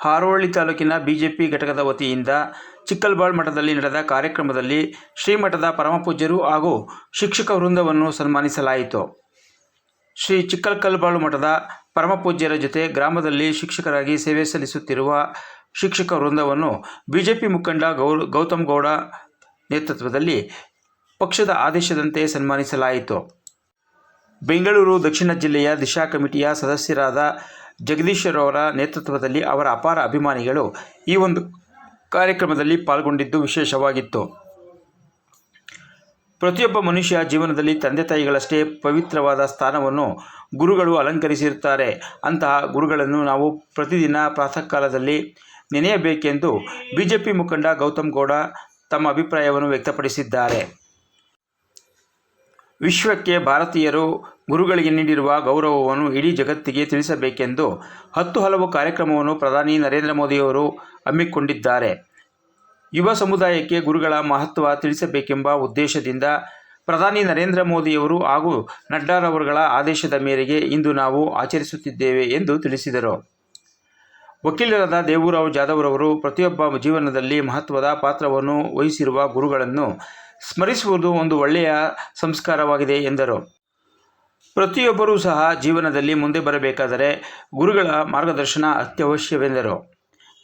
ಹಾರೋಹಳ್ಳಿ ತಾಲೂಕಿನ ಬಿಜೆಪಿ ಘಟಕದ ವತಿಯಿಂದ ಚಿಕ್ಕಲ್ಬಾಳ್ ಮಠದಲ್ಲಿ ನಡೆದ ಕಾರ್ಯಕ್ರಮದಲ್ಲಿ ಶ್ರೀಮಠದ ಪರಮಪೂಜ್ಯರು ಹಾಗೂ ಶಿಕ್ಷಕ ವೃಂದವನ್ನು ಸನ್ಮಾನಿಸಲಾಯಿತು. ಶ್ರೀ ಚಿಕ್ಕಲ್ಕಲ್ಬಾಳು ಮಠದ ಪರಮಪೂಜ್ಯರ ಜೊತೆ ಗ್ರಾಮದಲ್ಲಿ ಶಿಕ್ಷಕರಾಗಿ ಸೇವೆ ಸಲ್ಲಿಸುತ್ತಿರುವ ಶಿಕ್ಷಕ ವೃಂದವನ್ನು ಬಿಜೆಪಿ ಮುಖಂಡ ಗೌ ಗೌತಮ್ ಗೌಡ ನೇತೃತ್ವದಲ್ಲಿ ಪಕ್ಷದ ಆದೇಶದಂತೆ ಸನ್ಮಾನಿಸಲಾಯಿತು. ಬೆಂಗಳೂರು ದಕ್ಷಿಣ ಜಿಲ್ಲೆಯ ದಿಶಾ ಕಮಿಟಿಯ ಸದಸ್ಯರಾದ ಜಗದೀಶ್ವರವರ ನೇತೃತ್ವದಲ್ಲಿ ಅವರ ಅಪಾರ ಅಭಿಮಾನಿಗಳು ಈ ಒಂದು ಕಾರ್ಯಕ್ರಮದಲ್ಲಿ ಪಾಲ್ಗೊಂಡಿದ್ದು ವಿಶೇಷವಾಗಿತ್ತು. ಪ್ರತಿಯೊಬ್ಬ ಮನುಷ್ಯ ಜೀವನದಲ್ಲಿ ತಂದೆ ತಾಯಿಗಳಷ್ಟೇ ಪವಿತ್ರವಾದ ಸ್ಥಾನವನ್ನು ಗುರುಗಳು ಅಲಂಕರಿಸಿರುತ್ತಾರೆ. ಅಂತಹ ಗುರುಗಳನ್ನು ನಾವು ಪ್ರತಿದಿನ ಪ್ರಾತಃ ಕಾಲದಲ್ಲಿ ನೆನೆಯಬೇಕೆಂದು ಬಿಜೆಪಿ ಮುಖಂಡ ಗೌತಮ್ ಗೌಡ ತಮ್ಮ ಅಭಿಪ್ರಾಯವನ್ನು ವ್ಯಕ್ತಪಡಿಸಿದ್ದಾರೆ. ವಿಶ್ವಕ್ಕೆ ಭಾರತೀಯರು ಗುರುಗಳಿಗೆ ನೀಡಿರುವ ಗೌರವವನ್ನು ಇಡೀ ಜಗತ್ತಿಗೆ ತಿಳಿಸಬೇಕೆಂದು ಹತ್ತು ಹಲವು ಕಾರ್ಯಕ್ರಮವನ್ನು ಪ್ರಧಾನಿ ನರೇಂದ್ರ ಮೋದಿಯವರು ಹಮ್ಮಿಕೊಂಡಿದ್ದಾರೆ. ಯುವ ಸಮುದಾಯಕ್ಕೆ ಗುರುಗಳ ಮಹತ್ವ ತಿಳಿಸಬೇಕೆಂಬ ಉದ್ದೇಶದಿಂದ ಪ್ರಧಾನಿ ನರೇಂದ್ರ ಮೋದಿಯವರು ಹಾಗೂ ನಡ್ಡಾರವರುಗಳ ಆದೇಶದ ಮೇರೆಗೆ ಇಂದು ನಾವು ಆಚರಿಸುತ್ತಿದ್ದೇವೆ ಎಂದು ತಿಳಿಸಿದರು. ವಕೀಲರಾದ ದೇವೂರಾವ್ ಜಾಧವ್ರವರು ಪ್ರತಿಯೊಬ್ಬ ಜೀವನದಲ್ಲಿ ಮಹತ್ವದ ಪಾತ್ರವನ್ನು ವಹಿಸಿರುವ ಗುರುಗಳನ್ನು ಸ್ಮರಿಸುವುದು ಒಂದು ಒಳ್ಳೆಯ ಸಂಸ್ಕಾರವಾಗಿದೆ ಎಂದರು. ಪ್ರತಿಯೊಬ್ಬರೂ ಸಹ ಜೀವನದಲ್ಲಿ ಮುಂದೆ ಬರಬೇಕಾದರೆ ಗುರುಗಳ ಮಾರ್ಗದರ್ಶನ ಅತ್ಯವಶ್ಯವೆಂದರು.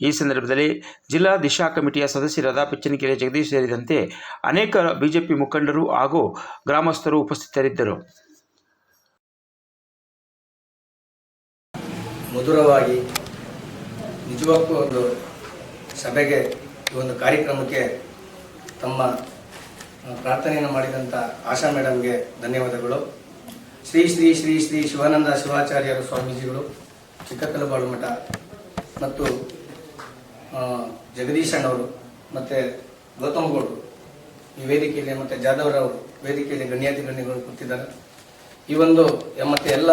ಈ ಸಂದರ್ಭದಲ್ಲಿ ಜಿಲ್ಲಾ ದಿಶಾ ಕಮಿಟಿಯ ಸದಸ್ಯರಾದ ಪಿಚ್ಚನಕೆರೆ ಜಗದೀಶ್ ಸೇರಿದಂತೆ ಅನೇಕ ಬಿಜೆಪಿ ಮುಖಂಡರು ಹಾಗೂ ಗ್ರಾಮಸ್ಥರು ಉಪಸ್ಥಿತರಿದ್ದರು. ಮಧುರವಾಗಿ ನಿಜವಾಗ್ಲೂ ಒಂದು ಸಭೆಗೆ ಒಂದು ಕಾರ್ಯಕ್ರಮಕ್ಕೆ ತಮ್ಮ ಪ್ರಾರ್ಥನೆಯನ್ನು ಮಾಡಿದಂಥ ಆಶಾ ಮೇಡಮ್ಗೆ ಧನ್ಯವಾದಗಳು. ಶ್ರೀ ಶ್ರೀ ಶ್ರೀ ಶ್ರೀ ಶಿವಾನಂದ ಶಿವಾಚಾರ್ಯರು ಸ್ವಾಮೀಜಿಗಳು ಚಿಕ್ಕಕಲಬಾಳು ಮಠ ಮತ್ತು ಜಗದೀಶ್ ಅಣ್ಣವರು ಮತ್ತು ಗೌತಮ್ ಈ ವೇದಿಕೆಯಲ್ಲಿ ಮತ್ತು ಜಾಧವರವರು ವೇದಿಕೆಯಲ್ಲಿ ಗಣ್ಯಾತಿ ಗಣ್ಯಗಳು ಕೂತಿದ್ದಾರೆ. ಈ ಒಂದು ಮತ್ತೆ ಎಲ್ಲ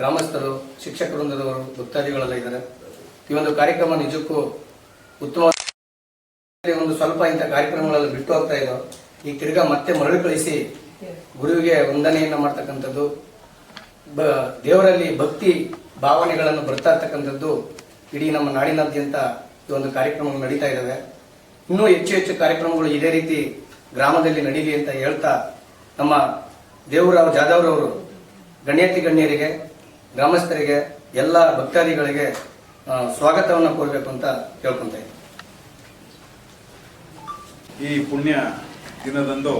ಗ್ರಾಮಸ್ಥರು, ಶಿಕ್ಷಕ ವೃಂದದವರು, ಭಕ್ತಾದಿಗಳೆಲ್ಲ ಇದ್ದಾರೆ. ಈ ಒಂದು ಕಾರ್ಯಕ್ರಮ ನಿಜಕ್ಕೂ ಉತ್ತಮ ಒಂದು ಸ್ವಲ್ಪ ಇಂಥ ಕಾರ್ಯಕ್ರಮಗಳಲ್ಲಿ ಬಿಟ್ಟು ಹೋಗ್ತಾ ಇದ್ದೋ ಈ ತಿರ್ಗಾ ಮತ್ತೆ ಮರಳಿ ಕಳಿಸಿ ಗುರುವಿಗೆ ವಂದನೆಯನ್ನ ಮಾಡ್ತಕ್ಕಂಥದ್ದು, ಬ, ದೇವರಲ್ಲಿ ಭಕ್ತಿ ಭಾವನೆಗಳನ್ನು ಬರ್ತಾ ಇರ್ತಕ್ಕಂಥದ್ದು ಇಡೀ ನಮ್ಮ ನಾಡಿನಾದ್ಯಂತ ಈ ಒಂದು ಕಾರ್ಯಕ್ರಮಗಳು ನಡೀತಾ ಇದ್ದಾವೆ ಇನ್ನೂ ಹೆಚ್ಚು ಹೆಚ್ಚು ಕಾರ್ಯಕ್ರಮಗಳು ಇದೇ ರೀತಿ ಗ್ರಾಮದಲ್ಲಿ ನಡೀಲಿ ಅಂತ ಹೇಳ್ತಾ ನಮ್ಮ ದೇವರಾವ್ ಜಾಧವ್ರವರು ಗಣ್ಯಾತಿ ಗಣ್ಯರಿಗೆ, ಗ್ರಾಮಸ್ಥರಿಗೆ, ಎಲ್ಲ ಭಕ್ತಾದಿಗಳಿಗೆ ಸ್ವಾಗತವನ್ನು ಕೋರಬೇಕು ಅಂತ ಕೇಳ್ಕೊಂತ ಈ ಪುಣ್ಯ ದಿನದಂದು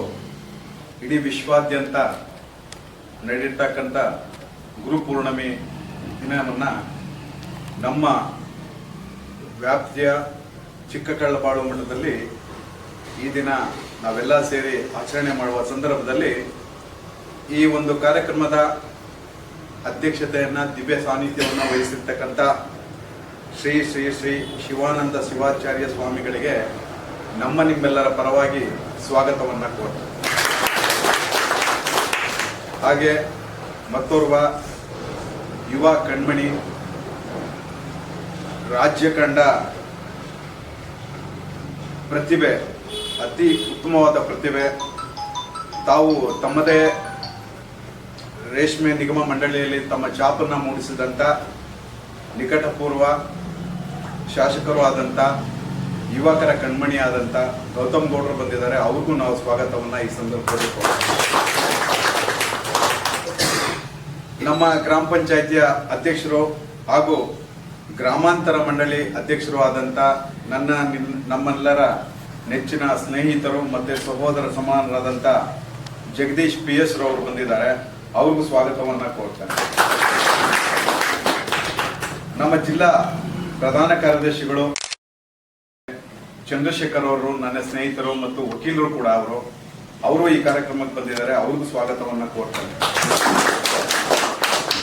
ಇಡೀ ವಿಶ್ವಾದ್ಯಂತ ನಡೆಯತಕ್ಕಂಥ ಗುರುಪೂರ್ಣಿಮೆ ದಿನವನ್ನು ನಮ್ಮ ವ್ಯಾಪ್ತಿಯ ಚಿಕ್ಕಕಳ್ಳಬಾಳು ಮಠದಲ್ಲಿ ಈ ದಿನ ನಾವೆಲ್ಲ ಸೇರಿ ಆಚರಣೆ ಮಾಡುವ ಸಂದರ್ಭದಲ್ಲಿ ಈ ಒಂದು ಕಾರ್ಯಕ್ರಮದ ಅಧ್ಯಕ್ಷತೆಯನ್ನು, ದಿವ್ಯ ಸಾನ್ನಿಧ್ಯವನ್ನು ವಹಿಸಿರ್ತಕ್ಕಂಥ ಶ್ರೀ ಶ್ರೀ ಶ್ರೀ ಶಿವಾನಂದ ಶಿವಾಚಾರ್ಯ ಸ್ವಾಮಿಗಳಿಗೆ ನಮ್ಮ ನಿಮ್ಮೆಲ್ಲರ ಪರವಾಗಿ ಸ್ವಾಗತವನ್ನು ಕೋರ್ತಾರೆ ಹಾಗೆ ಮತ್ತೋರ್ವ ಯುವ ಕಣ್ಮಣಿ, ರಾಜ್ಯ ಕಂಡ ಪ್ರತಿಭೆ, ಅತಿ ಉತ್ತಮವಾದ ಪ್ರತಿಭೆ, ತಾವು ತಮ್ಮದೇ ರೇಷ್ಮೆ ನಿಗಮ ಮಂಡಳಿಯಲ್ಲಿ ತಮ್ಮ ಛಾಪನ್ನು ಮೂಡಿಸಿದಂಥ ನಿಕಟಪೂರ್ವ ಶಾಸಕರು ಆದಂಥ ಯುವಕರ ಕಣ್ಮಣಿ ಆದಂಥ ಗೌತಮ್ ಗೌಡರು ಬಂದಿದ್ದಾರೆ. ಅವ್ರಿಗೂ ನಾವು ಸ್ವಾಗತವನ್ನು ಈ ಸಂದರ್ಭದಲ್ಲಿ ನಮ್ಮ ಗ್ರಾಮ ಪಂಚಾಯಿತಿಯ ಅಧ್ಯಕ್ಷರು ಹಾಗೂ ಗ್ರಾಮಾಂತರ ಮಂಡಳಿ ಅಧ್ಯಕ್ಷರು ಆದಂಥ ನನ್ನ ನಿಮ್- ನಮ್ಮೆಲ್ಲರ ನೆಚ್ಚಿನ ಸ್ನೇಹಿತರು ಮತ್ತು ಸಹೋದರ ಸಮಾನರಾದಂಥ ಜಗದೀಶ್ ಪಿ ಎಸ್ ರವರು ಬಂದಿದ್ದಾರೆ. ಅವ್ರಿಗೂ ಸ್ವಾಗತವನ್ನ ಕೋರ್ತಾರೆ ನಮ್ಮ ಜಿಲ್ಲಾ ಪ್ರಧಾನ ಕಾರ್ಯದರ್ಶಿಗಳು ಚಂದ್ರಶೇಖರ್ ಅವರು, ನನ್ನ ಸ್ನೇಹಿತರು ಮತ್ತು ವಕೀಲರು ಕೂಡ ಅವರು ಅವರು ಈ ಕಾರ್ಯಕ್ರಮಕ್ಕೆ ಬಂದಿದ್ದಾರೆ. ಅವ್ರಿಗೂ ಸ್ವಾಗತವನ್ನು ಕೋರ್ತಾರೆ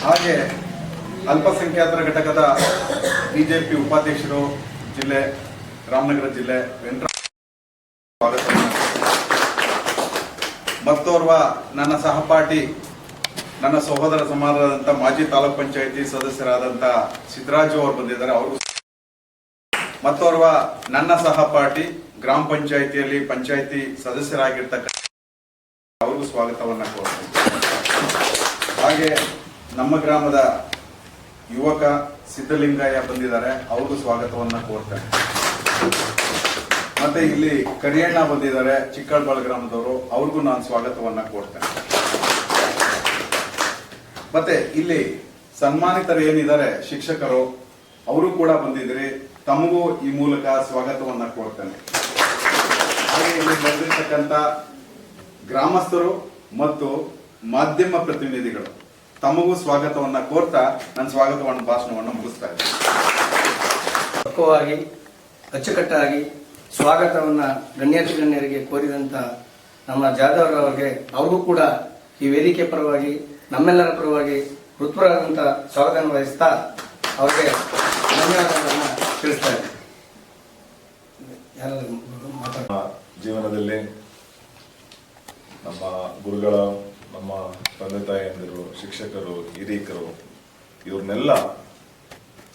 ಹಾಗೆ ಅಲ್ಪಸಂಖ್ಯಾತರ ಘಟಕದ ಬಿಜೆಪಿ ಉಪಾಧ್ಯಕ್ಷರು ಜಿಲ್ಲೆ, ರಾಮನಗರ ಜಿಲ್ಲೆ ವೆಂಕಟ ಮತ್ತೋರ್ವ ನನ್ನ ಸಹಪಾಠಿ, ನನ್ನ ಸಹೋದರ ಸಮಾನರಾದಂಥ ಮಾಜಿ ತಾಲೂಕ್ ಪಂಚಾಯತಿ ಸದಸ್ಯರಾದಂಥ ಸಿದ್ದರಾಜು ಅವರು ಬಂದಿದ್ದಾರೆ. ಅವರು ಮತ್ತೋರ್ವ ನನ್ನ ಸಹಪಾಠಿ ಗ್ರಾಮ ಪಂಚಾಯಿತಿಯಲ್ಲಿ ಪಂಚಾಯಿತಿ ಸದಸ್ಯರಾಗಿರ್ತಕ್ಕಂಥ ಅವ್ರಿಗೂ ಸ್ವಾಗತವನ್ನ ಕೋರ್ತೇನೆ ಹಾಗೆ ನಮ್ಮ ಗ್ರಾಮದ ಯುವಕ ಸಿದ್ದಲಿಂಗಯ್ಯ ಬಂದಿದ್ದಾರೆ, ಅವ್ರಿಗೂ ಸ್ವಾಗತವನ್ನ ಕೋರ್ತೇನೆ. ಮತ್ತೆ ಇಲ್ಲಿ ಕರಿಯಣ್ಣ ಬಂದಿದ್ದಾರೆ, ಚಿಕ್ಕಳ್ಬಾಳ್ ಗ್ರಾಮದವರು, ಅವ್ರಿಗೂ ನಾನು ಸ್ವಾಗತವನ್ನ ಕೋರ್ತೇನೆ. ಮತ್ತೆ ಇಲ್ಲಿ ಸನ್ಮಾನಿತರು ಏನಿದ್ದಾರೆ, ಶಿಕ್ಷಕರು, ಅವರು ಕೂಡ ಬಂದಿದ್ರಿ. ತಮಗೂ ಈ ಮೂಲಕ ಸ್ವಾಗತವನ್ನ ಕೋರ್ತೇನೆ. ಹಾಗೆ ಇಲ್ಲಿ ಬಂದಿರತಕ್ಕಂತ ಗ್ರಾಮಸ್ಥರು ಮತ್ತು ಮಾಧ್ಯಮ ಪ್ರತಿನಿಧಿಗಳು ತಮಗೂ ಸ್ವಾಗತವನ್ನ ಕೋರ್ತಾ ನನ್ನ ಸ್ವಾಗತವನ್ನು ಭಾಷಣವನ್ನು ಮುಗಿಸ್ತಾ ಇದ್ದೇನೆ. ಅಚ್ಚುಕಟ್ಟಾಗಿ ಸ್ವಾಗತವನ್ನು ಗಣ್ಯಾತಿ ಗಣ್ಯರಿಗೆ ಕೋರಿದಂಥ ನಮ್ಮ ಜಾಧವ್ ಅವರಿಗೆ ಕೂಡ ಈ ವೇದಿಕೆ ಪರವಾಗಿ, ನಮ್ಮೆಲ್ಲರ ಪರವಾಗಿ ಹೃತ್ಪೂರ್ವಕವಾದಂಥ ಸ್ವಾಗತವನ್ನು ವಹಿಸ್ತಾ ಅವರಿಗೆ ಧನ್ಯವಾದಗಳನ್ನು ತಿಳಿಸ್ತಾ ಜೀವನದಲ್ಲಿ ನಮ್ಮ ಗುರುಗಳ, ನಮ್ಮ ತಂದೆ ತಾಯಿಯಂದಿರು, ಶಿಕ್ಷಕರು ಹಿರೀಕರು ಇವ್ರನ್ನೆಲ್ಲ